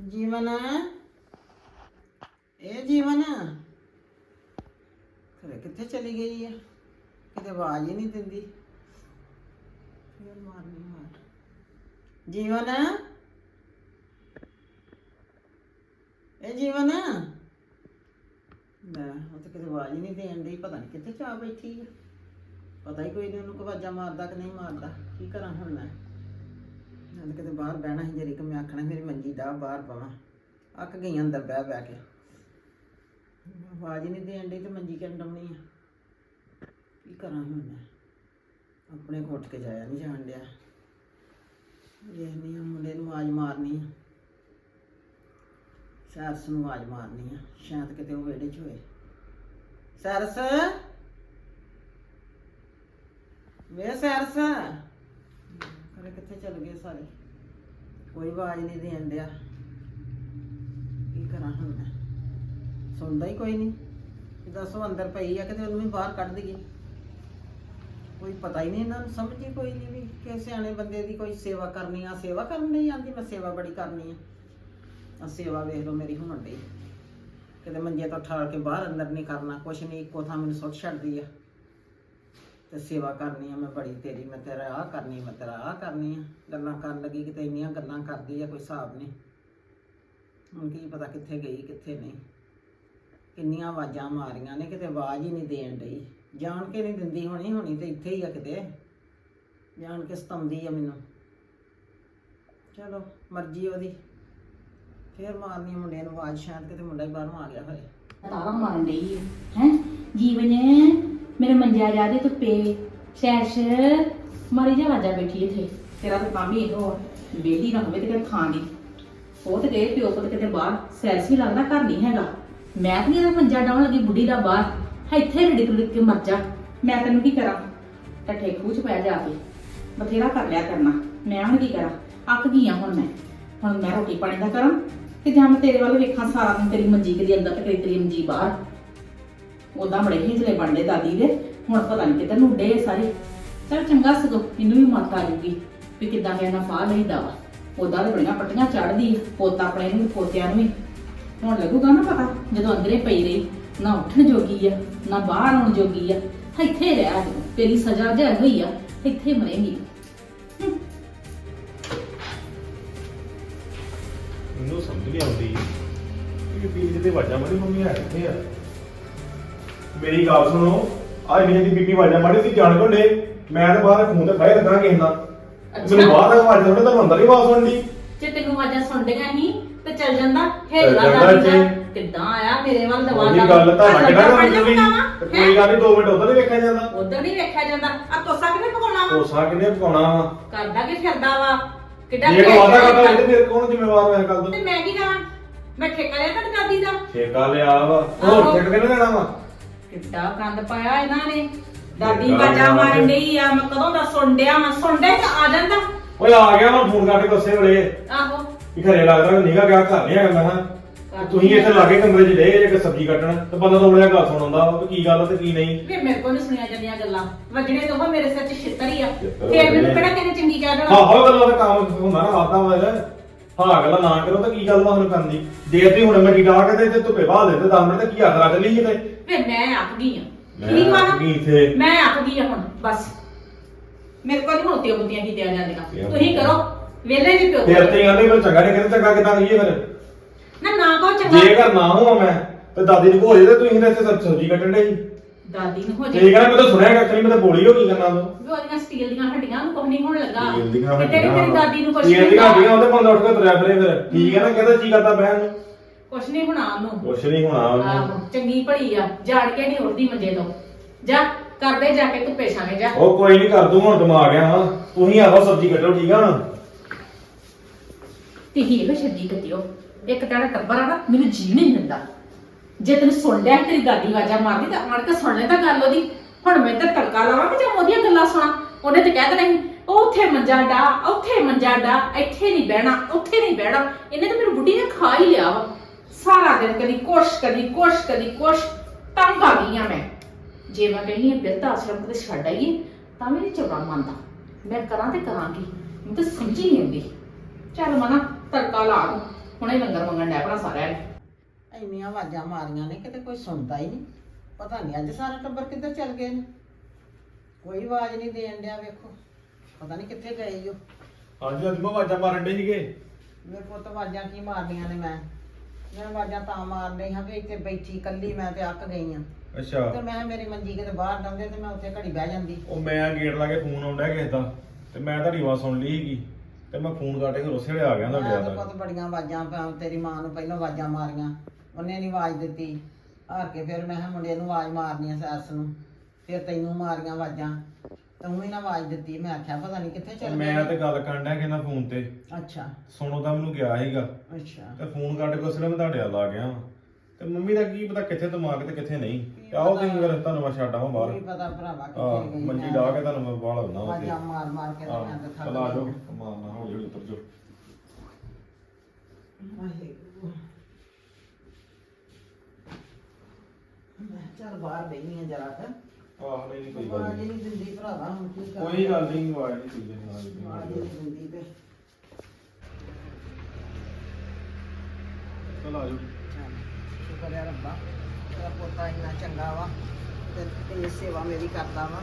ਜੀਵਨ। ਇਹ ਜੀਵਨ। ਖਰੇ ਕਿੱਥੇ ਚਲੀ ਗਈ ਆ? ਕਿਤੇ ਆਵਾਜ਼ ਹੀ ਨਹੀਂ ਦਿੰਦੀ। ਫੇਰ ਮਾਰਨੀ ਮਾਰ। ਜੀਵਨ। ਇਹ ਜੀਵਨ। ਲੈ, ਉਹ ਤਾਂ ਕਿਤੇ ਆਵਾਜ਼ ਹੀ ਨਹੀਂ ਦੇਣ ਦੀ ਪਤਾ ਨਹੀਂ ਕਿੱਥੇ ਚਾ ਬੈਠੀ ਆ। ਪਤਾ ਹੀ ਕੋਈ ਨਹੀਂ ਉਹਨੂੰ ਕਵਾਜਾ ਮਾਰਦਾ ਕਿ ਨਹੀਂ ਮਾਰਦਾ। ਕੀ ਕਰਾਂ ਹੁਣ ਮੈਂ? ਮੈਂ ਤਾਂ ਕਿਤੇ ਬਾਹਰ ਬਹਿਣਾ ਸੀ ਜਰੀ ਕਿ ਮੈਂ ਆਖਣਾ ਮੇਰੀ ਮੰਜੀ ਦਾ ਬਾਹਰ ਪਵਾਂ। ਅੱਕ ਗਈ ਅੰਦਰ ਬਹਿ ਬਹਿ ਕੇ। ਆਵਾਜ਼ ਹੀ ਨਹੀਂ ਦੇਣ ਡਈ ਤੇ ਮੰਜੀ ਕਿੰਨ ਡਮਣੀ ਆ? ਕੀ ਕਰਾਂ ਹੁਣ ਮੈਂ? ਆਪਣੇ ਘੁੱਟ ਕੇ ਜਾਇਆ ਨਹੀਂ ਜਾਣ ਡਿਆ। ਵੇਖਨੀ ਆ ਮੁੰਡੇ ਨੂੰ ਆਵਾਜ਼ ਮਾਰਨੀ ਆ। ਸੈਰਸ ਨੂੰ ਆਵਾਜ਼ ਮਾਰਨੀ ਆ। ਸ਼ਾਇਦ ਕਿਤੇ ਉਹ ਵਿਹੜੇ 'ਚ ਹੋਏ। ਸੈਰਸ? ਵੇ ਸੈਰਸ! ਚਲ ਗਏ ਸਾਰੇ। ਕੋਈ ਆਵਾਜ਼ ਨਹੀਂ ਦੇਣ ਡਿਆ। ਕੀ ਕਰਾਂ ਹੁਣ ਮੈਂ? ਸੁਣਦਾ ਹੀ ਕੋਈ ਨਹੀਂ। ਕਿ ਦੱਸੋ ਅੰਦਰ ਪਈ ਆ ਕਿਤੇ ਉਹਨੂੰ ਵੀ ਬਾਹਰ ਕੱਢ ਦਈਏ। ਕੋਈ ਪਤਾ ਹੀ ਨਹੀਂ ਇਹਨਾਂ ਨੂੰ, ਸਮਝ ਹੀ ਕੋਈ ਨਹੀਂ ਵੀ ਕਿ ਸਿਆਣੇ ਬੰਦੇ ਦੀ ਕੋਈ ਸੇਵਾ ਕਰਨੀ ਆ। ਸੇਵਾ ਕਰਨ ਨਹੀਂ ਆਂਦੀ, ਮੈਂ ਸੇਵਾ ਬੜੀ ਕਰਨੀ ਆ। ਆ ਸੇਵਾ ਵੇਖ ਲਓ ਮੇਰੀ ਹੁਣ ਡਈ। ਕਿਤੇ ਮੰਜੇ ਤੋਂ ਠਾਲ ਕੇ ਬਾਹਰ ਅੰਦਰ ਨਹੀਂ ਕਰਨਾ। ਕੁਛ ਨਹੀਂ, ਇੱਕੋ ਥਾਂ ਮੈਨੂੰ ਸੁੱਟ ਛੱਡਦੀ ਆ। ਤੇ ਸੇਵਾ ਕਰਨੀ ਆ, ਮੈਂ ਬੜੀ ਤੇਰੀ, ਮੈਂ ਤੇਰਾ ਆ ਕਰਨੀ, ਮੈਂ ਤੇਰਾ ਆ ਕਰਨੀ ਆ। ਗੱਲਾਂ ਕਰਨ ਲੱਗੀ ਕਿਤੇ ਇੰਨੀਆਂ ਗੱਲਾਂ ਕਰਦੀ ਆ, ਕੋਈ ਹਿਸਾਬ ਨਹੀਂ। ਹੁਣ ਕੀ ਪਤਾ ਕਿੱਥੇ ਗਈ, ਕਿੱਥੇ ਨਹੀਂ। ਕਿੰਨੀਆਂ ਆਵਾਜ਼ਾਂ ਮਾਰੀਆਂ ਨੇ, ਕਿਤੇ ਆਵਾਜ਼ ਹੀ ਨਹੀਂ ਦੇਣ ਡਈ। ਜਾਣ ਕੇ ਨਹੀਂ ਦਿੰਦੀ ਹੋਣੀ ਹੋਣੀ ਤੇ ਇੱਥੇ ਹੀ ਆ ਕਿਤੇ। ਜਾਣ ਕੇ ਸਤਾਉਂਦੀ ਆ ਮੈਨੂੰ। ਚਲੋ, ਮਰਜ਼ੀ ਉਹਦੀ। ਫੇਰ ਮਾਰਨੀ ਆ ਮੁੰਡੇ ਨੂੰ ਆਵਾਜ਼, ਸ਼ਾਇਦ ਕਿਤੇ ਮੁੰਡਾ ਹੀ ਬਾਹਰੋਂ ਆ ਗਿਆ ਹੋਏ ਤਾਵਾ ਮਾਰਨ ਡਈ ਹੈ? ਜੀਵਨ ਮੇਰੇ ਮੰਜਿਆ ਜਾ ਦੇ ਧੁੱਪੇ। ਸ਼ੈਸ਼ ਮਰੀ ਜਾ ਵਾਜਾ ਬੈਠੀ ਇੱਥੇ। ਤੇਰਾ ਤਾਂ ਕੰਮ ਹੀ ਇਹੋ ਆ। ਬੇਟੀ ਨਾ ਹੋਵੇ ਤੇ ਕਿਤੇ ਥਾਂ ਦੀ। ਉਹ ਤੇ ਗਏ ਪਿਓ ਪੁੱਤ ਕਿਤੇ ਬਾਹਰ ਸੈਸ ਵੀ ਲੱਗਦਾ, ਘਰ ਨਹੀਂ ਹੈਗਾ। ਮੈਂ ਵੀ ਇਹਦਾ ਮੰਜਾ ਡਾਉਣ ਲੱਗੀ ਬੁੱਢੀ ਦਾ ਬਾਹਰ। ਇੱਥੇ ਰਿੜਕ ਰਿੜਕ ਕੇ ਮਰ ਜਾ। ਮੈਂ ਤੈਨੂੰ ਕੀ ਕਰਾਂ? ਟੱਠੇ ਖੂਚ ਪੈ ਜਾ ਕੇ। ਬਥੇਰਾ ਕਰ ਲਿਆ ਕਰਨਾ। ਮੈਂ ਹੁਣ ਕੀ ਕਰਾਂ? ਅੱਕ ਗਈ ਆ ਹੁਣ ਮੈਂ। ਹੁਣ ਮੈਂ ਰੋਟੀ ਪਾਣੀ ਦਾ ਕਰਾਂ? ਤੇ ਜਾਂ ਮੈਂ ਤੇਰੇ ਵੱਲ ਵੇਖਾਂ ਸਾਰਾ ਦਿਨ ਤੇਰੀ ਮੰਜੀ ਕਦੀ ਅੰਦਰ ਤੇ ਕਦੀ ਤੇਰੀ ਮੰਜੀ ਬਾਹਰ। ਉਦਾਂ ਬੜੇ ਹਿਜਲੇ ਬਣਦੇ ਦਾਦੀ ਦੇ, ਹੁਣ ਪਤਾ ਨਹੀਂ ਕਿੱਧਰ ਨੂੰ ਉੱਡੇ ਸਾਰੇ। ਚਲ ਚੰਗਾ ਸਗੋ ਇਹਨੂੰ ਵੀ ਮੱਤ ਆ ਜੂਗੀ ਵੀ ਕਿੱਦਾਂ ਮੈਂ ਨਾ ਫਾਹ ਲਈਦਾ ਵਾ। ਉਦਾਂ ਤੇ ਬੜੀਆਂ ਪੱਟੀਆਂ ਚੜਦੀ ਪੋਤਾ ਆਪਣੇ ਨੂੰ, ਪੋਤਿਆਂ ਨੂੰ ਵੀ। ਹੁਣ ਲੱਗੂਗਾ ਨਾ ਪਤਾ, ਜਦੋਂ ਅੰਦਰੇ ਪਈ ਰਹੀ, ਨਾ ਉੱਠਣ ਜੋਗੀ ਆ, ਨਾ ਬਾਹਰ ਆਉਣ ਜੋਗੀ ਆ। ਇੱਥੇ ਰਹਿ ਅੱਜ ਤੇਰੀ ਸਜ਼ਾ ਜੇ ਹੋਈ ਆ, ਇੱਥੇ ਮਰੇਂਗੀ। ਮੈਨੂੰ ਸਮਝ ਨਹੀਂ ਆਉਂਦੀ ਕਿ ਬੀਜ ਦੇ ਵਾਜਾ ਮਾਰੀ ਮੰਮੀ ਆ ਕਿੱਥੇ ਆ। ਮੇਰੀ ਗੱਲ ਸੁਣੋ। ਅੱਜ ਮੇਰੀ ਦੀ ਬੀਬੀ ਵਾਜਾ ਮਾਰੀ ਸੀ ਜਾਣ ਕੋਲੇ ਮੈਂ ਤਾਂ ਬਾਹਰ ਫੋਨ ਤੇ ਫਾਇਰ ਲੱਗਾ ਕਿਸੇ ਦਾ ਮੈਨੂੰ ਬਾਹਰ ਆਵਾਜ਼ ਸੁਣਦਾ ਤਾਂ ਅੰਦਰ ਹੀ ਆਵਾਜ਼ ਸੁਣਦੀ ਜੇ ਤੈਨੂੰ ਆਵਾਜ਼ਾਂ ਸੁਣਦੀਆਂ ਹੀ ਤੇ ਚੱਲ ਜਾਂਦਾ। ਚੱਲ ਹੇਲਾ ਜਾਂਦਾ ਦਾ ਜੇ। ਕਿੱਦਾਂ ਆਇਆ ਮੇਰੇ ਵੱਲ ਦਵਾ ਉਹੀ ਗੱਲ ਤਾਂ ਲੱਗ ਨਾ ਕੋਈ ਕੋਈ ਗੱਲ ਨਹੀਂ 2 ਮਿੰਟ ਉਧਰ ਹੀ ਵੇਖਿਆ ਜਾਂਦਾ। ਉਧਰ ਨਹੀਂ ਵੇਖਿਆ ਜਾਂਦਾ। ਆ ਤੋਸਾ ਕਿਵੇਂ ਪਕਾਉਣਾ ਵਾ? ਕੋਸਾ ਕਿੰਨੇ ਪਕਾਉਣਾ ਵਾ? ਕਰਦਾ ਕਿ ਫਿਰਦਾ ਵਾ? ਕਿੱਡਾ ਜੇ ਕੋ ਭੇਜ ਵਾਦਾ ਕਰਦਾ ਦਿੱਤਾ। ਇਹ ਫਿਰ ਕੌਣ ਜ਼ਿੰਮੇਵਾਰ ਹੋਇਆ ਕੱਲ ਤੇ ਤੋਂ ਮੈਂ ਕੀ ਕਰਾਂ? ਮੈਂ ਠੇਕਾ ਲਿਆ ਤਾਂ ਦਾਦੀ ਦਾ? ਠੇਕਾ ਲਿਆ ਵਾ। ਆਹੋ। ਹੋਰ ਠੇਕ ਕਿਹਨੇ ਲੈਣਾ ਵਾ? ਕਿੱਡਾ ਕੰਦ ਪਾਇਆ ਇਹਨਾਂ ਨੇ। ਦਾਦੀ ਬਾਜਾ ਮਾਰਨ ਡਈ ਆ ਮੈਂ ਕਦੋਂ ਦਾ ਸੁਣ ਡਿਆ ਮੈਂ ਸੁਣ ਡਿਆ ਤਾਂ ਆ ਜਾਂਦਾ। ਓਏ ਆ ਗਿਆ ਮੈਂ ਫੋਨ ਕਰਕੇ ਦੱਸੇ ਵੇਲੇ। ਆਹੋ। ਕਿ ਘਰੇ ਲੱਗਦਾ ਨਿਗਾ ਗਿਆ ਘਰ ਨਹੀਂ ਹੈਗਾ ਮੈਂ ਕਿਹਾ ਤੁਸੀਂ ਇੱਥੇ ਲਾਗੇ ਕਮਰੇ 'ਚ ਡੇ ਜੇ ਸਬਜ਼ੀ ਕੱਟਣ ਤੇ ਬੰਦਾ ਤਾਂ ਉਹਨੇ ਗੱਲ ਸੁਣਾਉਂਦਾ ਵਾ ਕੀ ਗੱਲ ਆ ਤੇ ਕੀ ਨਹੀਂ। ਵੀ ਮੇਰੇ ਕੋਲ ਨਹੀਂ ਸੁਣੀਆਂ ਜਾਂਦੀਆਂ ਗੱਲਾਂ। ਵੱਜਣੇ ਤੋਂ ਉਹ ਮੇਰੇ ਸਿਰ 'ਚ ਛਿੱਤਰ ਹੀ ਆ। ਛਿੱਤਰ ਫੇਰ ਮੈਨੂੰ ਵੱਜਣੇ। ਕਿਹੜਾ ਕਿਹਨੇ ਚੰਗੀ ਕਹਿ ਹਾਂ ਦੇਣਾ ਹਾਂ ਗੱਲਾਂ ਦਾ ਕੰਮ ਹੁੰਦਾ ਨਾ ਆਦਾ ਵਾ ਇਹਦਾ। ਹਾਂ ਗੱਲਾਂ ਨਾ ਕਰੋ ਤਾਂ ਕੀ ਗੱਲ ਵਾ ਹੁਣ ਕਰਨੀ ਜੇ ਤੇ ਹੁਣ ਮੈਂ ਡਿਡਾ ਕੇ ਤੇ ਧੁੱਪੇ ਬਾਹ ਦੇ ਤੇ 10 ਮਿੰਟ ਤੇ ਕੀ ਆਖਰਾ ਚੱਲੀ ਕਿਤੇ। ਵੇ ਮੈਂ ਅੱਕ ਗਈ ਆ। ਮੈਂ ਠੀਕ ਵਾ ਨਾ? ਅੱਕ ਗਈ ਇੱਥੇ। ਮੈਂ ਅੱਕ ਗਈ ਆ ਹੁਣ ਬਸ। ਮੇਰੇ ਕੋਲ ਨਹੀਂ ਹੁੰਦੀਆਂ ਬੁੱਤੀਆਂ ਕੀਤੀਆਂ ਜਾਂਦੀਆਂ। ਤੁਸੀਂ ਕਰੋ ਵੇਲੇ ਜੀ ਪਿਓ ਫਿਰ ਤੇ ਕਹਿੰਦੇ ਮੈਨੂੰ ਚੰਗਾ ਨਹੀਂ ਕਹਿੰਦੇ ਚੰਗਾ ਕਿਦਾਂ ਕਹੀਏ ਫਿਰ? ਨਾ ਨਾ ਚੰਗਾ। ਜੇ ਘਰ ਨਾ ਹੋਵਾਂ ਮੈਂ ਤੇ ਦਾਦੀ ਨੂੰ ਭੋਜ ਤੇ ਤੁਸੀਂ ਤਾਂ ਇੱਥੇ ਸਬ- ਸਬਜ਼ੀ ਕੱਟਣ ਦੇ ਜੀ ਦਾਦੀ ਨੂੰ ਹੋ ਤੇ ਜੇ ਇਹ ਕਹਿੰਦਾ ਮੈਂ ਤਾਂ ਸੁਣਿਆ ਕਿ ਮੈਂ ਤਾਂ ਬੋਲੀ ਹੋ ਕੀ ਕਰਨਾ ਤੂੰ। ਵੀ ਉਹਦੀਆਂ ਸਟੀਲ ਦੀਆਂ ਹੱਡੀਆਂ ਨੂੰ ਕੁਝ ਨਹੀਂ ਹੋਣ ਲੱਗਾ। ਤੇ ਤੇਰੀ ਦਾਦੀ ਨੂੰ ਕੁਝ ਨਹੀਂ ਉਹਦੇ ਉੱਠ ਕੇ ਤੁਰਿਆ ਫਿਰੇ ਫਿਰ। ਠੀਕ ਹੈ ਨਾ ਕਹਿੰਦਾ ਜੀ ਕਰਦਾ ਬਹਿਣ ਨੂੰ? ਕੁਝ ਨਹੀਂ ਹੋਣਾ ਉਹਨੂੰ ਕੁਛ ਨਹੀਂ ਹੋਣਾ ਉਹਨੂੰ ਆਹੋ ਚੰਗੀ ਭਲੀ ਆ ਝਾੜ ਕੇ ਨਹੀਂ ਉੱਠਦੀ ਮੰਜੇ ਤੋਂ। ਜਾ ਕਰਦੇ ਜਾ ਕੇ ਧੁੱਪੇ ਛਾਵੇਂ ਜਾ। ਉਹ ਕੋਈ ਨਹੀਂ ਕਰ ਦੂੰ ਹੁਣ ਦਿਮਾਗ ਹਾਂ ਤੁਸੀਂ ਆਹੋ ਸਬਜ਼ੀ ਕੱਟੋ ਠੀਕ ਆ ਹੀ ਇਹ ਛੱਡੀ ਕੱਟਿਓ ਇੱਕ ਤੇਰਾ ਟੱਬਰ ਆ ਨਾ ਮੈਨੂੰ ਜੀਵ ਨਹੀਂ ਦਿੰਦਾ। ਜੇ ਤੈਨੂੰ ਸੁਣ ਲਿਆ ਤੇਰੀ ਦਾਦੀ ਵਾਜਾ ਮਾਰਦੀ ਤਾਂ ਆਣ ਕੇ ਸੁਣ ਲੈ ਤਾਂ ਗੱਲ ਉਹਦੀ। ਹੁਣ ਮੈਂ ਤਾਂ ਤੜਕਾ ਲਾਵਾਂ ਕਿ ਜਾਂ ਉਹਦੀਆਂ ਗੱਲਾਂ ਸੁਣਾ? ਉਹਨੇ ਤੇ ਕਹਿ ਦੇਣਾ ਸੀ ਉਹ ਉੱਥੇ ਮੰਜਾ ਡਾ ਉੱਥੇ ਮੰਜਾ ਡਾ ਇੱਥੇ ਨਹੀਂ ਬਹਿਣਾ ਉੱਥੇ ਨਹੀਂ ਬਹਿਣਾ। ਇਹਨੇ ਤਾਂ ਮੈਨੂੰ ਬੁੱਢੀ ਨੇ ਖਾ ਹੀ ਲਿਆ ਵਾ। ਸਾਰਾ ਦਿਨ ਕਦੀ ਕੁਛ ਕਦੀ ਕੁਛ ਕਦੀ ਕੁਛ ਤੰਗ ਆ ਗਈ ਆ ਮੈਂ। ਜੇ ਮੈਂ ਕਹਿੰਦੀ ਹਾਂ ਬਿਰਧ ਆਸ਼ਰਮ ਤੇ ਛੱਡ ਆਈਏ ਤਾਂ ਵੀ ਨਹੀਂ ਚੰਗਾ ਮੰਨਦਾ। ਮੈਂ ਕਰਾਂ ਤੇ ਕਰਾਂ ਕੀ? ਮੈਨੂੰ ਤਾਂ ਸਮਝ ਹੀ ਨਹੀਂ ਆਉਂਦੀ। ਚੱਲ ਮਨਾ ਤੜਕਾ ਲਾ ਦੂੰ ਹੁਣੇ ਲੰਗਰ ਮੰਗਣ ਡੈ ਪੜਾ ਸਾਰਿਆਂ ਨੇ। ਇੰਨੀਆਂ ਆਵਾਜ਼ਾਂ ਮਾਰੀਆਂ ਨੇ ਕਿਤੇ ਕੋਈ ਸੁਣਦਾ ਹੀ ਨਹੀਂ ਪਤਾ ਨਹੀਂ ਅੱਜ ਸਾਰਾ ਟੱਬਰ ਕਿੱਧਰ ਚੱਲ ਗਏ ਨੇ। ਕੋਈ ਆਵਾਜ਼ ਨਹੀਂ ਦੇਣ ਡਿਆ ਵੇਖੋ। ਪਤਾ ਨਹੀਂ ਕਿੱਥੇ ਗਏ ਜੋ ਹਾਂਜੀ ਅੱਜ ਮੈਂ ਆਵਾਜ਼ਾਂ ਮਾਰਨ ਡੇ ਸੀਗੇ। ਮੇਰੇ ਪੁੱਤ ਆਵਾਜ਼ਾਂ ਕੀ ਮਾਰਨੀਆਂ ਨੇ ਮੈਂ। ਮੈਂ ਆਵਾਜ਼ਾਂ ਤਾਂ ਮਾਰ ਰਹੀ ਹਾਂ ਵੀ ਇੱਥੇ ਬੈਠੀ ਕੱਲੀ ਮੈਂ ਤੇ ਅੱਕ ਗਈ ਆ ਅੱਛਾ। ਤੇ ਮੈਂ ਮੇਰੀ ਮੰਜੀ ਕਿਤੇ ਬਾਹਰ ਡੰਦੇ ਤੇ ਮੈਂ ਉੱਥੇ ਘੜੀ ਬਹਿ ਜਾਂਦੀ। ਉਹ ਮੈਂ ਗੇਟ ਲਾ ਕੇ ਫੋਨ ਆਉਂਦਾ ਕਿਸੇ ਦਾ ਤੇ ਮੈਂ ਤੁਹਾਡੀ ਆਵਾਜ਼ ਸੁਣ ਲਈ ਸੀਗੀ ਤੇ ਮੈਂ ਫੋਨ ਕੱਟ ਕੇ ਉਸੇ ਵੇਲੇ ਆ ਗਿਆ ਮੈਂ ਤੁਹਾਡੇ ਤੇ ਵੱਲ ਪੁੱਤ ਬੜੀਆਂ ਆਵਾਜ਼ਾਂ ਪਾ ਤੇਰੀ ਮਾਂ ਨੂੰ ਪਹਿਲਾਂ ਆਵਾਜ਼ਾਂ ਮਾਰੀਆਂ ਉਹਨੇ ਨਹੀਂ ਆਵਾਜ਼ ਦਿੱਤੀ। ਹਾਰ ਕੇ ਫਿਰ ਮੈਂ ਕਿਹਾ ਮੁੰਡੇ ਨੂੰ ਆਵਾਜ਼ ਮਾਰਨੀ ਆ ਸੱਸ ਨੂੰ ਫਿਰ ਤੈਨੂੰ ਮਾਰੀਆਂ ਆਵਾਜ਼ਾਂ। ਤੂੰ ਹੀ ਨਾ ਆਵਾਜ਼ ਦਿੱਤੀ ਮੈਂ ਆਖਿਆ ਪਤਾ ਨਹੀਂ ਕਿੱਥੇ ਚੱਲ ਮੈਂ ਗਏ ਤੇ ਗੱਲ ਕਰਨ ਡਿਆ ਕਿਸੇ ਫੋਨ ਤੇ। ਅੱਛਾ। ਸੁਣੋ ਤਾਂ ਮੈਨੂੰ ਗਿਆ ਸੀਗਾ। ਅੱਛਾ। ਤੇ ਫੋਨ ਕੱਟ ਕੇ ਮੈਂ ਤੁਹਾਡੇ ਵੱਲ ਆ ਗਿਆ ਵਾਂ। ਤੇ ਮੰਮੀ ਦਾ ਕੀ ਪਤਾ ਕਿੱਥੇ ਦਿਮਾਗ ਤੇ ਕਿੱਥੇ ਨਹੀਂ। ਤੇ ਆਓ ਤੁਸੀਂ ਫਿਰ ਤੁਹਾਨੂੰ ਮੈਂ ਛੱਡ ਆਵਾਂ ਬਾਹਰ। ਕੀ ਪਤਾ ਭਰਾਵਾ ਆ ਕਿੱਥੇ ਗਈ ਮੰਜੀ ਮੈਂ। ਡਾ ਕੇ ਤੁਹਾਨੂੰ ਮੈਂ ਬਾਹਰ ਆਉਣਾ ਉੱਥੇ। ਆਵਾਜ਼ਾਂ ਮਾਰ ਮਾਰ ਕੇ ਤੇ ਮੈਂ ਤਾਂ ਥੱਕ ਚਲ ਜਾਓ। ਗਈ ਕਮਾਲ ਨਾ ਹੋ ਜਾਓ ਉੱਤਰ ਜਾਓ। ਵਾਹਿਗੁਰੂ। ਮੈਂ ਚੱਲ ਬਾਹਰ ਬੈਣੀ ਆ ਜਰਾ ਕ। ਆਹ ਨਹੀਂ ਕੋਈ ਗੱਲ ਆਵਾਜ਼ ਨਹੀਂ। ਨਹੀਂ ਦਿੰਦੀ ਭਰਾਵਾ ਹੁਣ ਕੀ ਕਰਾਂ ਕੋਈ ਗੱਲ ਨਹੀਂ ਆਵਾਜ਼ ਨਹੀਂ ਕੋਈ ਆਵਾਜ਼ ਨਹੀਂ ਨਹੀਂ ਦਿੰਦੀ ਤੇ। ਚਲ ਆ ਜਾਓ। ਚੱਲ ਸ਼ੁਕਰ ਹੈ ਰੱਬਾ। ਤੇਰਾ ਪੋਤਾ ਇੰਨਾ ਚੰਗਾ ਵਾ ਤੇ ਇਹ ਸੇਵਾ ਮੇਰੀ ਕਰਦਾ ਵਾ।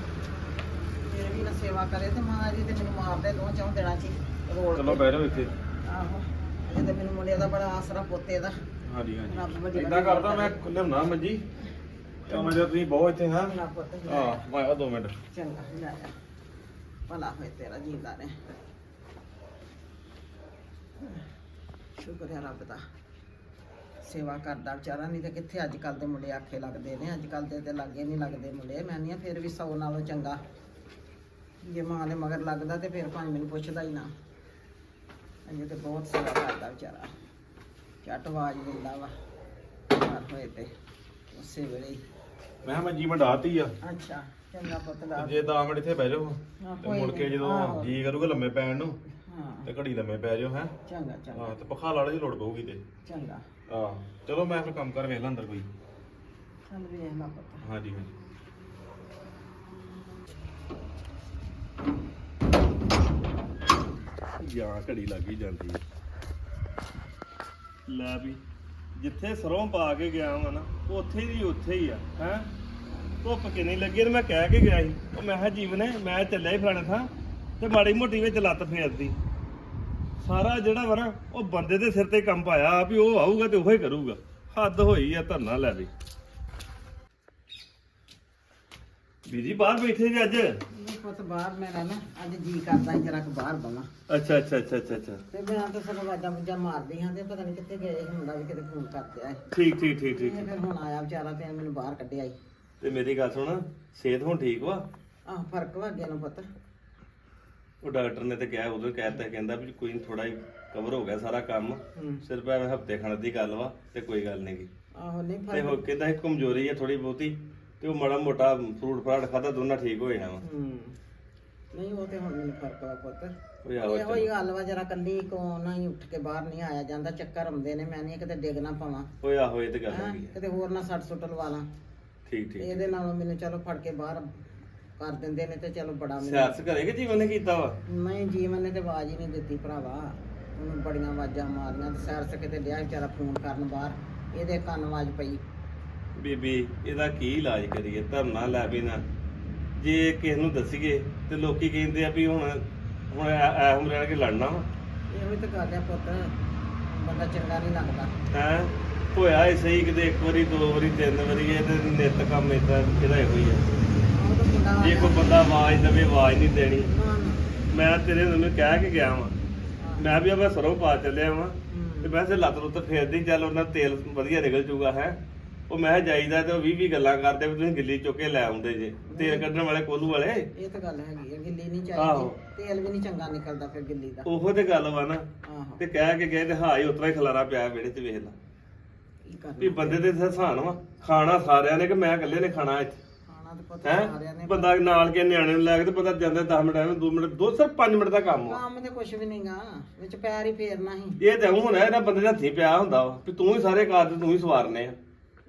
ਮੇਰੇ ਵੀ ਨਾ ਸੇਵਾ ਕਰੇ ਤੇ ਮਾਂ ਜੀ ਤੇ ਮੈਨੂੰ ਮਾਰ ਦੇ ਚੌਂ ਦਿਨਾਂ ਚ ਹੀ ਰੋਲ ਚਲੋ ਕੇ। ਬਹਿ ਜਾਓ ਇੱਥੇ। ਆਹੋ ਇਹ ਤੇ ਮੈਨੂੰ ਮੁੰਡੇ ਦਾ ਬੜਾ ਆਸਰਾ ਪੋਤੇ ਦਾ ਹਾਂਜੀ ਰੱਬ ਹਾਂਜੀ ਵੱਡੀ ਇਦਾਂ ਵੱਡੀ ਕਰਦਾ। ਮੈਂ ਲਿਆਉਣਾ ਮੰਜੀ। ਮੈਂ ਜਦ ਤੁਸੀਂ ਬਹੁਤ ਇੱਥੇ ਹਾਂ। ਨਾ ਪੁੱਤ ਲੈ। ਹਾਂ ਮੈਂ ਆ 2 ਮਿੰਟ। ਚੰਗਾ ਲੈ ਆ। ਭਲਾ ਹੋਏ ਤੇਰਾ ਜੀਂਦਾ ਨੇ ਸ਼ੁਕਰ ਹੈ ਰੱਬ ਦਾ। ਸੇਵਾ ਕਰਦਾ ਵਿਚਾਰਾ ਨਹੀਂ ਤੇ ਕਿੱਥੇ ਅੱਜ ਕੱਲ ਦੇ ਮੁੰਡੇ ਆਖੇ ਲੱਗਦੇ ਨੇ। ਅੱਜ ਕੱਲ ਦੇ ਤੇ ਲਾਗੇ ਨਹੀਂ ਲੱਗਦੇ ਮੁੰਡੇ। ਮੈਂ ਨਹੀਂ ਫਿਰ ਵੀ ਸੌ ਨਾਲੋਂ ਚੰਗਾ। ਜੇ ਮਾਂ ਦੇ ਮਗਰ ਲੱਗਦਾ ਤੇ ਫਿਰ ਭਾਵੇਂ ਮੈਨੂੰ ਪੁੱਛਦਾ ਹੀ ਨਾ। ਅਜੇ ਤੇ ਬਹੁਤ ਸੇਵਾ ਕਰਦਾ ਵਿਚਾਰਾ। ਝੱਟ ਆਵਾਜ਼ ਦਿੰਦਾ ਵਾ। ਘਰ ਹੋਏ ਤੇ ਉਸੇ ਵੇਲੇ ਮੈਂ ਕਿਹਾ ਮੰਜੀ ਮੰਡਾਤੀ ਆ। ਅੱਛਾ ਚੰਗਾ ਪੁੱਤ ਲਾ ਤੇ ਜੇ 10 ਮਿੰਟ ਇੱਥੇ ਬਹਿ ਜਾਓ। ਹਾਂ, ਤੇ ਕੋਈ ਮੁੜ ਕੇ ਨੀ। ਜਦੋਂ ਆਹੋ। ਜੀ ਕਰੂਗਾ ਲੰਮੇ ਪੈਣ ਨੂੰ ਹਾਂ। ਤੇ ਘੜੀ ਲੰਮੇ ਪੈ ਜਾਓ ਹੈ। ਚੰਗਾ ਚੰਗਾ। ਹਾਂ ਤੇ ਪੱਖਾ ਲਾ ਲਓ ਜੇ ਲੋੜ ਪਊਗੀ ਤੇ। ਚੰਗਾ। ਹਾਂ ਚਲੋ ਮੈਂ ਫਿਰ ਕੰਮ ਕਰ ਵੇਖ ਲਾਂ ਅੰਦਰ ਕੋਈ। ਚੱਲ ਵੇਖ ਲਾ ਪੁੱਤ। ਹਾਂਜੀ ਹਾਂਜੀ। ਜਾਂ ਘੜੀ ਲੱਗ ਹੀ ਜਾਂਦੀ ਹੈ ਲੈ ਵੀ। ਜਿੱਥੇ ਸਰੋਂ ਪਾ ਕੇ ਗਿਆ ਹਾਂ ਨਾ ਉੱਥੇ ਦੀ ਉੱਥੇ ਹੀ ਆ, ਹੈ? ਧੁੱਪ ਕਿੰਨੀ ਲੱਗੀ ਤੇ ਮੈਂ ਕਹਿ ਕੇ ਗਿਆ ਸੀ। ਉਹ ਮੈਂ ਕਿਹਾ, ਜੀਵਨ, ਮੈਂ ਚੱਲਿਆ ਹੀ ਫਲਾਣੇ ਥਾਂ ਤੇ ਮਾੜੀ ਮੋਟੀ ਵਿੱਚ ਲੱਤ ਫੇਰਦੀ। ਸਾਰਾ ਜਿਹੜਾ ਵਾ ਨਾ, ਉਹ ਬੰਦੇ ਦੇ ਸਿਰ ਤੇ ਕੰਮ ਪਾਇਆ ਵੀ ਉਹ ਆਊਗਾ ਤੇ ਉਹੀ ਕਰੂਗਾ। ਹੱਦ ਹੋਈ ਆ ਧਰਨਾ ਲੈ ਵੀ ਬੀਜੀ ਬਾਹਰ ਬੈਠੇ ਜੀ ਅੱਜ? ਪੁੱਤ ਬਾਹਰ ਮੇਰਾ ਨਾ ਅੱਜ ਜੀ ਕਰਦਾ ਜਰਾ ਕੁ ਬਾਹਰ ਬਵਾਂ। ਅੱਛਾ ਅੱਛਾ ਅੱਛਾ ਅੱਛਾ ਅੱਛਾ। ਤੇ ਮੈਂ ਤਾਂ ਸਗੋਂ ਵਾਜਾਂ ਵੁਜਾਂ ਮਾਰਦੀ ਹਾਂ ਤੇ ਪਤਾ ਨਹੀਂ ਕਿੱਥੇ ਗਏ ਸੀ, ਮੁੰਡਾ ਵੀ ਕਿਤੇ ਫੋਨ ਕਰਦੇ ਆਏ ਠੀਕ ਠੀਕ ਠੀਕ ਠੀਕ ਫਿਰ ਹੁਣ ਆਇਆ ਵਿਚਾਰਾ ਤੇ ਮੈਨੂੰ ਬਾਹਰ ਕੱਢਿਆ ਈ ਤੇ ਮੇਰੀ ਗੱਲ ਸੁਣ ਸਿਹਤ ਹੁਣ ਠੀਕ ਵਾ? ਆਹ ਫ਼ਰਕ ਵਾ ਅੱਗੇ ਨੂੰ ਪੁੱਤ। ਉਹ ਡਾਕਟਰ ਨੇ ਤੇ ਕਿਹਾ ਉਦੋਂ ਕਹਿਤਾ ਕਹਿੰਦਾ ਵੀ ਕੋਈ ਥੋੜਾ ਹੀ ਕਵਰ ਹੋ ਗਿਆ ਸਾਰਾ ਕੰਮ। ਹੂੰ। ਸਿਰਫ ਐਵੇਂ ਹਫ਼ਤੇ ਖਣ ਦੀ ਗੱਲ ਵਾ ਤੇ ਕੋਈ ਗੱਲ ਨਹੀਂ ਗੀ। ਆਹੋ ਨਹੀਂ ਤੇ ਫ਼ਰਕ ਕਹਿੰਦਾ ਇਹ ਕਮਜ਼ੋਰੀ ਹੈ ਥੋੜੀ ਬਹੁਤੀ। ਤੇ ਉਹ ਮਾੜਾ ਮੋਟਾ ਫਰੂਟ ਫਰਾਟ ਖਾਦਾ ਦੋਨਾਂ ਠੀਕ ਹੋ ਜਾਣਾ ਵਾ। ਹੂੰ। ਨਹੀਂ ਉਹ ਤੇ ਹੁਣ ਮੈਨੂੰ ਫ਼ਰਕ ਵਾ ਪੁੱਤ। ਉਹ ਆਹੋ ਇਹੋ ਹੀ ਗੱਲ ਵਾ ਜਰਾ ਕੱਲੀ ਕੋ ਨਾ ਹੀ ਉੱਠ ਕੇ ਬਾਹਰ ਨਹੀਂ ਆਇਆ ਜਾਂਦਾ ਚੱਕਰ ਆਉਂਦੇ ਨੇ ਮੈਂ ਨਹੀਂ ਕਿਤੇ ਡਿੱਗ ਨਾ ਪਾਵਾਂ। ਓਏ ਆਹੋ ਇਹ ਤੇ ਗੱਲ ਹੈਂ, ਹੈਗੀ ਹੈ ਕਿਤੇ ਹੋਰ ਨਾ ਸੱਟ ਸੁੱਟ ਲਵਾ ਲਾਂ। ਠੀਕ ਠੀਕ ਇਹਦੇ ਨਾਲੋਂ ਮੈਨੂੰ ਚਲੋ ਫੜ ਕੇ ਬਾਹਰ ਕਰ ਦਿੰਦੇ ਨੇ ਤੇ ਚਲੋ ਬੜਾ ਮੈਨੂੰ ਸਿਆਰਸ ਘਰੇ ਕਿ ਜੀਵਨ ਨੇ ਕੀਤਾ ਵਾ? ਨਹੀਂ ਜੀਵਨ ਨੇ ਤੇ ਆਵਾਜ਼ ਹੀ ਨਹੀਂ ਦਿੱਤੀ ਭਰਾਵਾ। ਉਹਨੂੰ ਬੜੀਆਂ ਆਵਾਜ਼ਾਂ ਮਾਰੀਆਂ ਤੇ ਸੈਰ ਸਕੇ ਤੇ ਡਿਆ ਵਿਚਾਰਾ ਫੋਨ ਕਰਨ ਬਾਹਰ। ਇਹਦੇ ਕੰਨ ਆਵਾਜ਼ ਪਈ। ਬੀਬੀ ਇਹਦਾ ਕੀ ਇਲਾਜ ਕਰੀਏ? ਧਰਨਾ ਲੈ ਵੀ ਨਾ। ਜੇ ਕਿਸ ਨੂੰ ਦੱਸੀਏ ਤੇ ਲੋਕੀ ਕਹਿੰਦੇ ਆ ਵੀ ਹੁਣ ਹੁਣ ਐ ਉਮਰ ਰਹਿ ਕੇ ਲੜਨਾ ਵਾ। ਇਹੋ ਹੀ ਤਾਂ ਗੱਲ ਆ ਪੁੱਤ। ਬੰਦਾ ਚੰਗਾ ਨਹੀਂ ਲੱਗਦਾ। ਹੈ? ਹੋਇਆ ਇਹ ਸਹੀ ਕਿਤੇ ਇੱਕ ਵਾਰੀ ਦੋ ਵਾਰੀ ਤਿੰਨ ਵਾਰੀ ਇਹ ਤੇ ਨਿੱਤ ਕੰਮ ਇਦਾਂ ਇਹਦਾ ਇਹੋ ਹੀ ਆ। ਉਹ ਤਾਂ ਮੁੰਡਾ ਜੇ ਕੋਈ ਬੰਦਾ ਆਵਾਜ਼ ਦੇਵੇ ਆਵਾਜ਼ ਨਹੀਂ ਦੇਣੀ। ਨਾ, ਨਾ। ਮੈਂ ਤੇਰੇ ਨੂੰ ਕਹਿ ਕੇ ਗਿਆ ਵਾਂ। ਮੈਂ ਵੀ ਆ ਮੈਂ ਸਰੋਂ ਪਾ ਚੱਲਿਆ ਵਾਂ। ਤੇ ਮੈਂ ਸੇ ਲੱਤ ਲੁੱਤ ਫੇਰਦੀ ਚੱਲ ਉਹਨਾਂ ਤੇਲ ਵਧੀਆ ਨਿਕਲ ਜੂਗਾ ਹੈ? ਉਹ ਮੈਂ ਜਾਈਦਾ ਤੇ ਉਹ 20 20 ਗੱਲਾਂ ਕਰਦੇ ਵੀ ਤੁਸੀਂ ਗਿੱਲੀ ਚੁੱਕ ਕੇ ਲੈ ਆਉਂਦੇ ਜੇ। ਤੇਲ ਕੱਢਣ ਵਾਲੇ ਕੋਲੂ ਵਾਲੇ? ਇਹ ਤਾਂ ਗੱਲ ਹੈਗੀ ਆ ਗਿੱਲੀ ਨਹੀਂ ਆਹੋ। ਚਾਹੀਦੀ ਤੇਲ ਵੀ ਨਹੀਂ ਚੰਗਾ ਨਿਕਲਦਾ ਫਿਰ ਗਿੱਲੀ ਦਾ। ਉਹੋ ਤੇ ਗੱਲ ਵਾ ਨਾ। ਆਹੋ। ਤੇ ਕਹਿ ਕੇ ਗਏ ਤੇ ਹਾਂ ਹੀ ਉਤਰਾ ਹੀ ਖਲਾਰਾ ਪਿਆ ਵਿਹੜੇ 'ਚ ਵੇਖ ਲਾ। ਕੀ ਕਰਨਾ ਵੀ ਬੰਦੇ ਦੇ ਸਹਾਨ ਵਾ। ਖਾਣਾ ਸਾਰਿਆਂ ਨੇ ਕਿ ਮੈਂ ਇਕੱਲੇ ਨੇ ਖਾਣਾ ਇੱਥੇ? ਖਾਣਾ ਤਾਂ ਪੁੱਤ ਹੈ? ਸਾਰਿਆਂ ਨੇ ਬੰਦਾ ਨਾਲ ਕੇ ਨਿਆਣੇ ਨੂੰ ਲੈ ਕੇ ਤੇ ਬੰਦਾ ਜਾਂਦਾ 10 ਮਿੰਟ ਐਵੇਂ 2 ਮਿੰਟ 2 ਸਿਰਫ 5 ਮਿੰਟ ਦਾ ਕੰਮ ਵਾ। ਕੰਮ ਤੇ ਕੁਝ ਵੀ ਨਹੀਂਗਾ ਵਿੱਚ ਪੈਰ ਹੀ ਫੇਰਨਾ ਹੀ। ਇਹ ਤਾਂ ਹੁਣ ਹੈ ਇਹਦਾ ਬੰਦੇ ਦੇ ਹੱਥੀ ਪਿਆ ਹੁੰਦਾ ਵਾ। ਵੀ ਤੂੰ ਹੀ ਸਾਰੇ ਕਾਰਜ ਤੂੰ ਹੀ ਸਵਾਰਨੇ ਆ।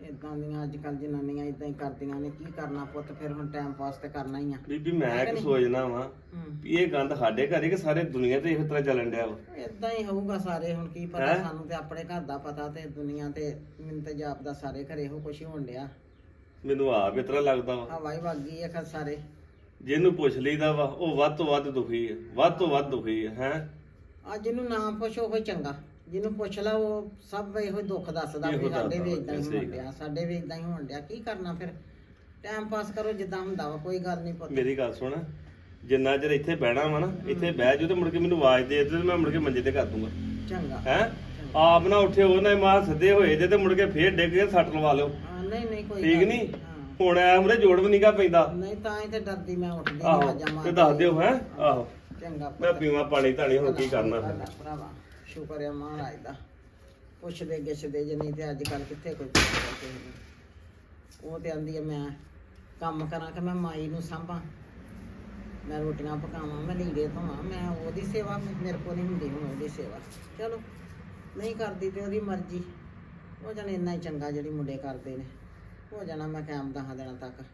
ਇਦਾਂ ਦੀਆਂ ਅੱਜ ਕੱਲ ਜਨਾਨੀਆਂ ਇਦਾਂ ਹੀ ਕਰਦੀਆਂ ਨੇ ਕੀ ਕਰਨਾ ਪੁੱਤ ਫਿਰ ਹੁਣ ਟਾਈਮ ਪਾਸ ਤੇ ਕਰਨਾ ਹੀ ਆ। ਬੀਬੀ ਮੈਂ ਕਿ ਸੋਚਦਾ ਵਾਂ ਵੀ ਇਹ ਗੰਦ ਸਾਡੇ ਘਰੇ ਕਿ ਸਾਰੇ ਦੁਨੀਆ ਤੇ ਇਸ ਤਰ੍ਹਾਂ ਚੱਲਣ ਡਿਆ ਵਾ? ਇਦਾਂ ਹੀ ਹੋਊਗਾ ਸਾਰੇ ਹੁਣ ਕੀ ਪਤਾ? ਸਾਨੂੰ ਤੇ ਆਪਣੇ ਘਰ ਦਾ ਪਤਾ ਤੇ ਦੁਨੀਆ ਤੇ ਮੈਨੂੰ ਤੇ ਜਾਪਦਾ ਸਾਰੇ ਘਰੇ ਇਹੋ ਕੁਛ ਹੀ ਹੋਣ ਡਿਆ। ਮੈਨੂੰ ਆਪ ਇਸ ਤਰ੍ਹਾਂ ਲੱਗਦਾ ਵਾ। ਹਵਾ ਹੀ ਵਗ ਆ ਖਾ ਸਾਰੇ। ਜਿਹਨੂੰ ਪੁੱਛ ਲਈਦਾ ਵਾ ਉਹ ਵੱਧ ਤੋਂ ਵੱਧ ਦੁਖੀ ਹੈ ਵੱਧ ਤੋਂ ਵੱਧ ਦੁਖੀ ਹੈ ਹੈ? ਅੱਜ ਜਿਹਨੂੰ ਨਾ ਪੁੱਛੋ ਹੀ ਚੰਗਾ। ਜਿਹਨੂੰ ਪੁੱਛ ਲਾ ਉਹ ਸਭ ਇਹੋ ਹੀ ਦੁੱਖ ਦੱਸਦਾ ਇਹੋ ਵੀ ਸਾਡੇ ਵੀ ਦੱਸਦਾ ਇਦਾਂ ਹੀ ਸਹੀ ਹੋਣ ਡਿਆ ਸਾਡੇ ਵੀ ਇਦਾਂ ਹੀ ਹੋਣ ਡਿਆ ਕੀ ਕਰਨਾ ਫਿਰ? ਟਾਈਮ ਪਾਸ ਕਰੋ ਜਿੱਦਾਂ ਹੁੰਦਾ ਵਾ ਕੋਈ ਗੱਲ ਨਹੀਂ ਪੁੱਤ। ਮੇਰੀ ਗੱਲ ਸੁਣ ਜਿੰਨਾ ਚਿਰ ਇੱਥੇ ਬਹਿਣਾ ਵਾ ਨਾ ਇੱਥੇ ਬਹਿ ਜਾਓ ਤੇ ਮੁੜ ਕੇ ਮੈਨੂੰ ਆਵਾਜ਼ ਦੇ ਦੇ ਤੇ ਮੈਂ ਮੁੜ ਕੇ ਮੰਜੇ ਤੇ ਕਰ ਦੂੰਗਾ। ਚੰਗਾ। ਹੈ? ਆਪ ਨਾ ਉੱਠੇ ਉਹ ਨਾ ਮਾਂ ਸਿੱਧੇ ਹੋਏ ਜੇ ਤੇ ਮੁੜ ਕੇ ਫੇਰ ਡਿੱਗ ਕੇ ਸੱਟ ਲਵਾ ਲਿਓ। ਹਾਂ, ਨਹੀਂ ਨਹੀਂ ਕੋਈ ਠੀਕ ਗੱਲ ਨਹੀਂ? ਹਾਂ। ਹੁਣ ਐ ਮੁਰੇ ਜੋੜ ਵੀ ਨਹੀਂਗਾ ਪੈਂਦਾ। ਨਹੀਂ ਤਾਂ ਹੀ ਤੇ ਡਰਦੀ ਮੈਂ ਉੱਠਦੀ ਆਹੋ ਆਵਾਜ਼ਾਂ ਤੇ ਮਾਰਦੀ। ਦੱਸ ਦਿਓ ਹੈ? ਆਹੋ। ਚੰਗਾ ਮੈਂ ਪੁੱਤ। ਪੀਵਾਂ ਪਾਣੀ ਧਾਣੀ ਹੁਣ ਕੀ ਕਰਨਾ ਫਿਰ? ਭਰਾਵਾ। ਸ਼ੁਕਰ ਹੈ ਮਹਾਰਾਜ ਦਾ। ਪੁੱਛਦੇ ਗਿੱਛਦੇ ਜੇ ਨਹੀਂ ਤੇ ਅੱਜ ਕੱਲ ਕਿੱਥੇ ਕੋਈ ਪੁੱਛਦਾ ਕਿਸੇ ਨੂੰ। ਉਹ ਤੇ ਆਂਦੀ ਹੈ ਮੈਂ ਕੰਮ ਕਰਾਂ ਕਿ ਮੈਂ ਮਾਈ ਨੂੰ ਸਾਂਭਾਂ। ਮੈਂ ਰੋਟੀਆਂ ਪਕਾਵਾਂ, ਮੈਂ ਲੀੜੇ ਧੋਵਾਂ, ਮੈਂ ਉਹਦੀ ਸੇਵਾ, ਮੇਰੇ ਕੋਲ ਨਹੀਂ ਹੁੰਦੀ ਹੁਣ ਉਹਦੀ ਸੇਵਾ। ਚਲੋ, ਨਹੀਂ ਕਰਦੀ ਤੇ ਉਹਦੀ ਮਰਜ਼ੀ। ਉਹ ਜਾਣੇ ਇੰਨਾ ਹੀ ਚੰਗਾ ਜਿਹੜੀ ਮੁੰਡੇ ਕਰਦੇ ਨੇ। ਹੋ ਜਾਣਾ ਮੈਂ ਕਾਇਮ ਦਹਾਂ ਦਿਨਾਂ ਤੱਕ।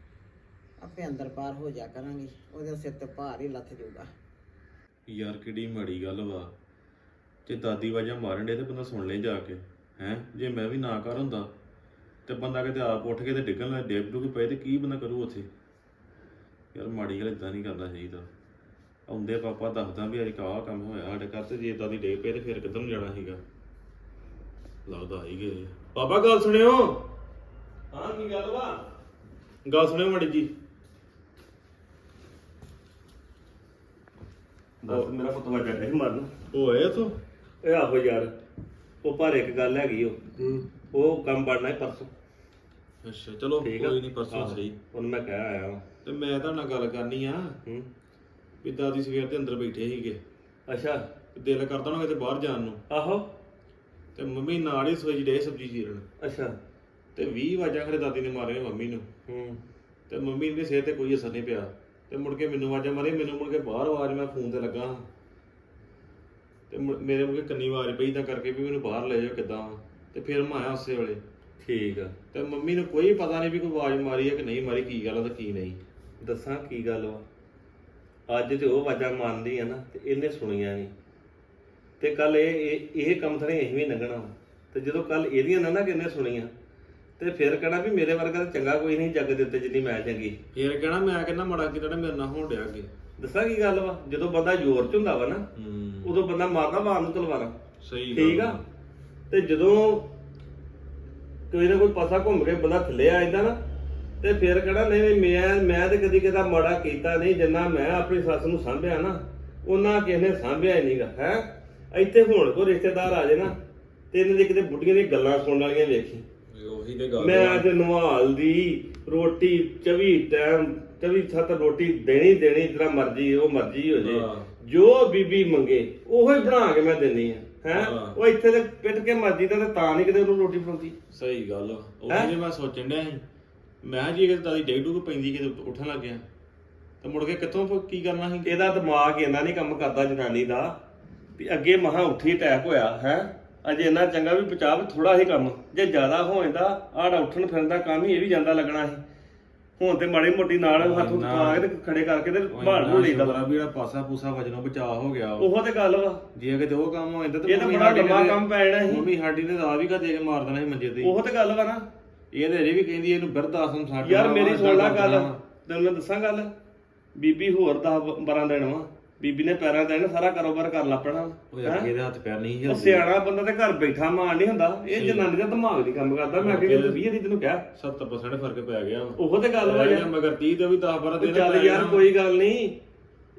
ਆਪੇ ਅੰਦਰ ਪਾਰ ਹੋ ਜਾ ਕਰਾਂਗੀ, ਉਹਦੇ ਸਿਰ ਤੇ ਭਾਰ ਹੀ ਲੱਥ ਜਾਊਗਾ। ਯਾਰ ਕਿਹੜੀ ਮਾੜੀ ਗੱਲ ਵਾ। ਜੇ ਦਾਦੀ ਵਾਜਾਂ ਮਾਰਨ ਦੇ ਤੇ ਬੰਦਾ ਸੁਣ ਲੈ ਜਾ ਕੇ ਹੈ? ਜੇ ਮੈਂ ਵੀ ਨਾ ਕਰ ਹੁੰਦਾ ਤੇ ਬੰਦਾ ਕਿਤੇ ਆਪ ਉੱਠ ਕੇ ਤੇ ਡਿੱਗਣ ਲੱਗ ਡੇਪ ਡੁੱਗ ਪਏ ਤੇ ਕੀ ਬੰਦਾ ਕਰੂ ਉੱਥੇ? ਯਾਰ ਮਾੜੀ ਗੱਲ ਇਦਾਂ ਨਹੀਂ ਕਰਨਾ ਚਾਹੀਦਾ। ਆਉਂਦੇ ਪਾਪਾ ਦੱਸਦਾ ਵੀ ਅੱਜ ਆਹ ਕੰਮ ਹੋਇਆ ਸਾਡੇ ਘਰ ਤੇ ਜੇ ਦਾਦੀ ਡੇਪ ਪਏ ਤੇ ਫਿਰ ਕਿੱਧਰ ਨੂੰ ਜਾਣਾ ਸੀਗਾ? ਲੱਗਦਾ ਹੀ ਗਏ ਪਾਪਾ ਗੱਲ ਸੁਣਿਓ। ਹਾਂ ਕੀ ਗੱਲ ਵਾ? ਗੱਲ ਸੁਣਿਓ ਮਾੜੀ ਜੀ। ਦੱਸ ਮੇਰਾ ਪੁੱਤ ਵਜਾ ਨਹੀਂ ਮਰਨ। ਹੋਏ ਤੂੰ ਇਹ ਆਹੋ ਯਾਰ ਉਹ ਪਰ ਇੱਕ ਗੱਲ ਹੈਗੀ ਉਹ। ਉਹ ਕੰਮ ਬਣਨਾ ਹੈ ਪਰਸੋਂ। ਅੱਛਾ ਚਲੋ ਠੀਕ ਆ? ਕੋਈ ਨਹੀਂ ਪਰਸੋਂ ਆਹੋ, ਸਹੀ। ਉਹਨੂੰ ਮੈਂ ਕਹਿ ਆਇਆ ਵਾਂ। ਤੇ ਮੈਂ ਤੁਹਾਡੇ ਨਾਲ ਗੱਲ ਕਰਨੀ ਆ। ਹੂੰ। ਵੀ ਦਾਦੀ ਸਵੇਰ ਦੇ ਅੰਦਰ ਬੈਠੇ ਸੀਗੇ। ਅੱਛਾ। ਤੇ ਦਿਲ ਕਰਦਾ ਨਾ ਕਿਤੇ ਬਾਹਰ ਜਾਣ ਨੂੰ। ਆਹੋ। ਤੇ ਮੰਮੀ ਨਾਲ ਹੀ ਸੋਈ ਡੇ ਸਬਜ਼ੀ ਚੀਰਨ। ਅੱਛਾ। ਤੇ 20 ਵਾਜਾਂ ਖੜੇ ਦਾਦੀ ਨੇ ਮਾਰੇ ਮੰਮੀ ਨੂੰ। ਹੂੰ। ਤੇ ਮੰਮੀ ਦੇ ਸਿਰ ਤੇ ਕੋਈ ਅਸਰ ਨਹੀਂ ਪਿਆ। ਤੇ ਮੁੜ ਕੇ ਮੈਨੂੰ ਵਾਜਾਂ ਮਾਰੇ ਮੈਨੂੰ ਮੁੜ ਕੇ ਬਾਹਰ ਆਵਾਜ਼ ਮੈਂ ਫੋਨ ਤੇ ਲੱਗਾ। ਤੇ ਮੁੜ- ਮੇਰੇ ਮੁੜ ਕੇ ਕੰਨੀ ਆਵਾਜ਼ ਪਈ ਤਾਂ ਕਰਕੇ ਵੀ ਮੈਨੂੰ ਬਾਹਰ ਲੈ ਜਾਓ ਕਿੱਦਾਂ ਤੇ ਫਿਰ ਮੈਂ ਆਇਆ ਉਸੇ ਵੇਲੇ। ਠੀਕ ਆ। ਤੇ ਮੰਮੀ ਨੂੰ ਕੋਈ ਪਤਾ ਨਹੀਂ ਵੀ ਕੋਈ ਆਵਾਜ਼ ਮਾਰੀ ਹੈ ਕਿ ਨਹੀਂ ਮਾਰੀ ਕੀ ਗੱਲ ਆ ਤੇ ਕੀ ਨਹੀਂ। ਦੱਸਾਂ ਕੀ ਗੱਲ ਵਾ। ਅੱਜ ਤੇ ਉਹ ਵਾਜਾਂ ਮੰਨਦੀ ਆ ਨਾ ਤੇ ਇਹਨੇ ਸੁਣੀਆਂ ਨਹੀਂ ਤੇ ਕੱਲ ਇਹ ਇਹ ਇਹ ਕੰਮ ਥੜੇ ਅਸੀਂ ਵੀ ਲੰਘਣਾ ਵਾ। ਤੇ ਜਦੋਂ ਕੱਲ ਇਹਦੀਆਂ ਨਾ ਨਾ ਕਿੰਨੇ ਸੁਣੀਆਂ ਤੇ ਫਿਰ ਕਹਿਣਾ ਵੀ ਮੇਰੇ ਵਰਗਾ ਤਾਂ ਚੰਗਾ ਕੋਈ ਨਹੀਂ ਜੱਗ ਦੇ ਉੱਤੇ ਜਿੰਨੀ ਮੈਂ ਚੰਗੀ। ਫਿਰ ਕਹਿਣਾ ਮੈਂ ਕਹਿੰਦਾ ਮਾੜਾ ਕੀਤਾ ਮੇਰੇ ਨਾਲ ਹੋਣ ਡਿਆ ਅੱਗੇ। ਦੱਸਾਂ ਕੀ ਗੱਲ ਵਾ? ਜਦੋਂ ਬੰਦਾ ਜ਼ੋਰ ਚ ਹੁੰਦਾ ਵਾ ਨਾ ਹੂੰ। ਉਦੋਂ ਬੰਦਾ ਮਾਰਦਾ ਮਾਰ ਨੂੰ ਤਲਵਾਰਾਂ। ਸਹੀ ਠੀਕ ਆ? ਤੇ ਜਦੋਂ ਕੋਈ ਨਾ ਕੋਈ ਪਾਸਾ ਘੁੰਮ ਕੇ ਬੰਦਾ ਥੱਲੇ ਆ ਜਾਂਦਾ ਨਾ ਤੇ ਫਿਰ ਕਹਣਾ ਨਹੀਂ ਮੈਂ ਮੈਂ ਤੇ ਕਦੀ ਕਦਾ ਮਾੜਾ ਕੀਤਾ ਨਹੀਂ ਜਿੰਨਾ ਮੈਂ ਆਪਣੀ ਸੱਸ ਨੂੰ ਸਾਂਭਿਆ ਨਾ ਉਹਨਾਂ ਕਿਸੇ ਨੇ ਸਾਂਭਿਆ ਹੀ ਨਹੀਂਗਾ ਹੈ? ਇੱਥੇ ਹੁਣ ਕੋ ਰਿਸ਼ਤੇਦਾਰ ਆ ਜੇ ਨਾ ਤੇ ਇਹਨਾਂ ਦੀ ਕਿਤੇ ਬੁੱਢੀਆਂ ਦੀਆਂ ਗੱਲਾਂ ਸੁਣਨ ਵਾਲੀਆਂ ਵੇਖੀ ਉਹੀ ਤੇ ਗੱਲ ਮੈਂ ਆ। ਅੱਜ ਨਵਾਲ ਦੀ ਰੋਟੀ 24 ਟਾਈਮ 24 ਸੱਤ ਰੋਟੀ ਦੇਣੀ ਦੇਣੀ ਜਿਹੜਾ ਮਰਜ਼ੀ ਉਹ ਮਰਜ਼ੀ ਹੋ ਜੇ। ਜੋ ਬੀਬੀ ਮੰਗੇ ਉਹੋ ਹੀ ਬਣਾ ਕੇ ਮੈਂ ਦਿੰਨੀ ਆ ਹੈ। ਉਹ ਇੱਥੇ ਤੇ ਪਿੱਟ ਕੇ ਮਰਜ਼ੀ ਦਾ ਤੇ ਤਾਂ ਨਹੀਂ ਕਿਤੇ ਉਹਨੂੰ ਰੋਟੀ ਫੜਾਉਂਦੀ ਸਹੀ ਗੱਲ? ਉਹੀ ਜੇ ਮੈਂ ਸੋਚਣ ਡਿਆ ਸੀ ਮੈਂ ਕਿਹਾ ਜੀ ਕਿ ਦਾਦੀ ਡੇਗ ਡੂਗ ਪੈਂਦੀ ਕਿਤੇ ਉੱਠਣ ਲੱਗ ਗਿਆ ਤੇ ਮੁੜ ਕੇ ਕਿੱਥੋਂ ਕੀ ਕਰਨਾ ਸੀ? ਇਹਦਾ ਦਿਮਾਗ ਇੰਨਾ ਨਹੀਂ ਕੰਮ ਕਰਦਾ ਜਨਾਨੀ ਦਾ ਵੀ ਅੱਗੇ ਮਹਾ ਉੱਠੀ ਅਟੈਕ ਹੋਇਆ ਹੈ? ਅਜੇ ਇੰਨਾ ਚੰਗਾ ਵੀ ਬਚਾਵ ਥੋੜਾ ਹੀ ਕੰਮ ਜੇ ਜ਼ਿਆਦਾ ਹੋ ਜਾਂਦਾ ਆੜਾ ਉੱਠਣ ਫਿਰਨ ਦਾ ਕੰਮ ਹੀ ਇਹ ਵੀ ਜਾਂਦਾ ਲੱਗਣਾ ਸੀ। ਹੁਣ ਤੇ ਮਾੜੀ ਮੋਟੀ ਨਾਲ ਹੱਥ ਹੁੱਥ ਪਾ ਕੇ ਤੇ ਖੜੇ ਕਰਕੇ ਤੇ ਭਾਲ ਨੂੰ ਲਈਦਾ ਬੜਾ ਵੀ ਜਿਹੜਾ ਪਾਸਾ ਪੂਸਾ ਵਜਨੋਂ ਬਚਾਅ ਹੋ ਗਿਆ। ਵਾ। ਉਹੋ ਤੇ ਗੱਲ ਵਾ। ਜੇ ਕਿਤੇ ਉਹ ਕੰਮ ਹੋ ਜਾਂਦਾ ਤੇ ਇਹ ਤਾਂ ਮੰਮੀ ਬੜਾ ਸਾਡੀ ਲੰਮਾ ਕੰਮ ਪੈ ਜਾਣਾ ਸੀ। ਮੰਮੀ ਸਾਡੀ ਨੇ ਆ ਵੀ ਕਾ ਦੇ ਕੇ ਮਾਰ ਦੇਣਾ ਸੀ ਮੰਜੇ ਤੇ ਹੀ। ਉਹੋ ਤੇ ਗੱਲ ਵਾ ਨਾ। ਇਹ ਤੇ ਅਜੇ ਵੀ ਕਹਿੰਦੀ ਇਹਨੂੰ ਬਿਰਧ ਆਸਨ ਛੱਡ ਯਾਰ ਮੇਰੀ ਸੁਣ ਲੈ ਗੱਲ। ਤੈਨੂੰ ਮੈਂ ਦੱਸਾਂ ਗੱਲ। ਬੀਬੀ ਹੋਰ 10 12 ਦਿਨ ਵਾ। ਬੀਬੀ ਨੇ ਪੈਰਾਂ ਤੇ ਨਾ ਸਾਰਾ ਕਾਰੋਬਾਰ ਕਰ ਲੱਪਣਾ ਉਹ ਅੱਗੇ ਦੇ ਹੱਥ ਪੈਰ ਨਹੀਂ ਉਹ ਹਿਲਦੇ ਸਿਆਣਾ ਬੰਦਾ ਤੇ ਘਰ ਬੈਠਾ ਮਾਰ ਨਹੀਂ ਹੁੰਦਾ। ਇਹ ਜਨਾਨੀ ਦਾ ਦਿਮਾਗ ਨਹੀਂ ਕੰਮ ਕਰਦਾ। ਮੈਂ ਅੱਗੇ ਵੀ 20 ਦੀ ਤੈਨੂੰ ਕਿਹਾ। 70% ਫ਼ਰਕ ਪੈ ਗਿਆ। ਵਾ ਉਹੋ ਤੇ ਗੱਲ ਵਾ ਯਾਰ। ਮਗਰ 30 ਤੇ ਵੀ 10 12 ਉਹ ਦਿਨ ਚੱਲ ਯਾਰ। ਕੋਈ ਗੱਲ ਨਹੀਂ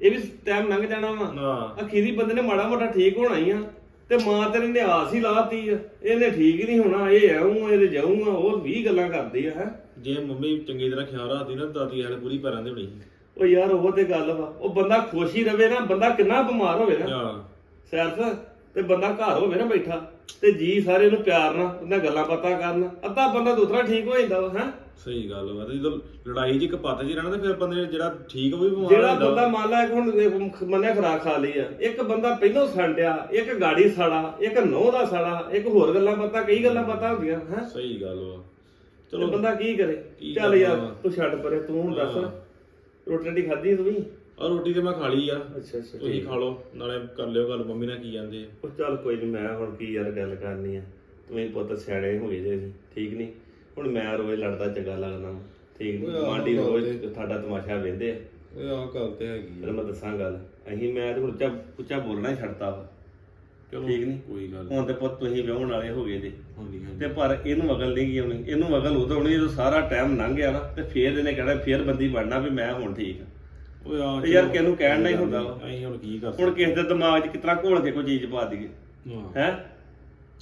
ਇਹ ਵੀ ਟਾਈਮ ਲੰਘ ਜਾਣਾ ਵਾ। ਨਾ ਅਖੀਰੀ ਬੰਦੇ ਨੇ ਮਾੜਾ ਮੋਟਾ ਠੀਕ ਹੋਣਾ ਹੀ ਆ। ਤੇ ਮਾਂ ਤੇਰੇ ਨੇ ਆਸ ਹੀ ਲਾਤੀ ਆ। ਇਹਨੇ ਠੀਕ ਨਹੀਂ ਹੋਣਾ। ਇਹ ਆਉਂ ਇਹਦੇ ਜਾਊਂਗਾ। ਉਹ 20 ਗੱਲਾਂ ਕਰਦੀ ਆ ਹੈ। ਜੇ ਮੰਮੀ ਚੰਗੀ ਤਰ੍ਹਾਂ ਖਿਆਲ ਰੱਖਦੀ ਨਾ ਦਾਦੀ ਸਾਡੇ ਪੂਰੀ ਪੈਰਾਂ ਦੇ ਹੋਣੀ ਸੀ। ਉਹ ਯਾਰ ਉਹ ਤੇ ਗੱਲ ਵਾ। ਉਹ ਬੰਦਾ ਖੁਸ਼ ਹੀ ਰਵੇ ਨਾ ਬੰਦਾ ਕਿੰਨਾ ਬਿਮਾਰ ਹੋਵੇ ਨਾ। ਸੈਰਸ ਤੇ ਬੰਦਾ ਘਰ ਹੋਵੇ ਨਾ ਬੈਠਾ ਤੇ ਜੀ ਸਾਰੇ ਨੂੰ ਪਿਆਰ ਨਾਲ ਉਹਨਾਂ ਗੱਲਾਂ ਬਾਤਾਂ ਕਰਨ ਅੱਧਾ ਬੰਦਾ ਦੂਸਰਾ ਠੀਕ ਹੋ ਜਾਂਦਾ ਵਾ ਹੈ? ਸਹੀ ਗੱਲ ਵਾ ਤੇ ਜਦੋਂ ਲੜਾਈ ਜੀ ਕਪੱਤ ਜੀ ਰਹਿਣਾ ਤੇ ਫਿਰ ਬੰਦੇ ਜਿਹੜਾ ਠੀਕ ਉਹ ਵੀ ਬਿਮਾਰ ਜਿਹੜਾ ਬੰਦਾ ਮੰਨ ਲਾ ਹੁਣ ਮੰਨਿਆ ਖਰਾਕ ਖਾ ਲਈ ਆ ਇੱਕ ਬੰਦਾ ਪਹਿਲੋਂ ਸੰਡਿਆ ਇੱਕ ਗਾੜੀ ਸਾੜਾ ਇੱਕ ਨੋਹ ਦਾ ਸਾੜਾ ਇੱਕ ਹੋਰ ਗੱਲਾਂ ਬਾਤਾਂ ਕਈ ਗੱਲਾਂ ਬਾਤਾਂ ਹੁੰਦੀਆਂ ਹੈ? ਸਹੀ ਗੱਲ ਵਾ। ਚਲੋ। ਬੰਦਾ ਕੀ ਕਰੇ? ਚੱਲ ਯਾਰ? ਤੂੰ ਛੱਡ ਪਰੇ ਤੂੰ ਦੱਸ। ਰੋਟੀ ਰਾਟੀ ਖਾਧੀ ਤੂੰ ਵੀ ਆ ਰੋਟੀ ਤੇ ਮੈਂ ਖਾ ਲਈ ਆ। ਅੱਛਾ ਅੱਛਾ ਤੁਸੀਂ ਖਾ ਲਓ ਨਾਲੇ ਕਰ ਲਿਓ ਗੱਲ ਮੰਮੀ ਨਾਲ ਕੀ ਜਾਂਦੇ ਆ। ਉਹ ਚੱਲ ਕੋਈ ਨਹੀਂ ਮੈਂ ਹੁਣ ਕੀ ਯਾਰ ਗੱਲ ਕਰਨੀ ਆ। ਤੁਸੀਂ ਪੁੱਤ ਸਿਆਣੇ ਹੋ ਗਏ ਜੇ ਠੀਕ ਨਹੀਂ ਹੁਣ ਮੈਂ ਰੋਜ਼ ਲੜਦਾ ਚੰਗਾ ਲੱਗਦਾ ਠੀਕ ਓਏ ਨਹੀਂ ਆਹੋ ਮਾਂਡੀ ਰੋਜ਼ ਤੇ। ਤੁਹਾਡਾ ਤਮਾਸ਼ਾ ਵੇਂਦੇ ਆ। ਓਏ ਆਹ ਗੱਲ ਤੇ ਹੈਗੀ ਫਿਰ ਮੈਂ ਦੱਸਾਂ ਗੱਲ। ਅਸੀਂ ਮੈਂ ਤੇ ਹੁਣ ਉੱਚਾ ਉੱਚਾ ਬੋਲਣਾ ਹੀ ਛੱਡਤਾ ਵਾ। ਚਲੋ ਠੀਕ ਨੀ? ਕੋਈ ਗੱਲ ਹੁਣ ਤੇ ਪੁੱਤ ਤੁਸੀਂ ਵਿਆਹਣ ਵਾਲੇ ਹੋ ਗਏ ਜੀ ਤੇ ਪਰ ਇਹਨੂੰ ਅਗਲ ਨਹੀਂ ਗਈ ਆਉਣੀ ਇਹਨੂੰ ਅਗਲ ਉਦੋਂ ਆਉਣੀ ਜਦੋਂ ਸਾਰਾ ਟਾਈਮ ਲੰਘ ਗਿਆ ਨਾ ਤੇ ਫੇਰ ਇਹਨੇ ਕਹਿਣਾ ਫੇਰ ਬੰਦੀ ਬਣਨਾ ਵੀ ਮੈਂ ਹੁਣ ਠੀਕ ਆ। ਓਏ ਆ ਤੇ ਯਾਰ ਕਿਹਨੂੰ ਕਹਿਣ ਨਾਲ ਹੀ ਹੁੰਦਾ ਵਾ। ਅਸੀਂ ਹੁਣ ਕੀ ਕਰ ਹੁਣ ਕਿਸੇ ਦੇ ਦਿਮਾਗ 'ਚ ਕਿਤਨਾ ਘੋਲ ਕੇ ਕੋਈ ਚੀਜ਼ ਪਾ ਦਈਏ। ਹਾਂ। ਹੈ?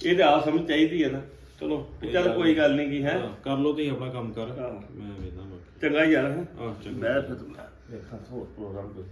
ਇਹ ਤੇ ਆਪ ਸਮਝ ਚਾਹੀਦੀ ਹੈ ਨਾ। ਚਲੋ ਤੇ ਚੱਲ ਕੋਈ ਗੱਲ ਨਹੀਂ ਕੀ ਹੈ? ਹਾਂ, ਕਰ ਲਓ ਤੁਸੀਂ ਆਪਣਾ ਕੰਮ ਕਰ। ਹਾਂ। ਮੈਂ ਵੇਖਦਾ ਬਾਕੀ ਚੰਗਾ ਯਾਰ ਹੈ? ਆਹ ਚੰਗਾ। ਮੈਂ ਫਿਰ ਵੇਖਾਂ ਹੋਰ ਪ੍ਰੋਗਰਾਮ ਕੋਈ।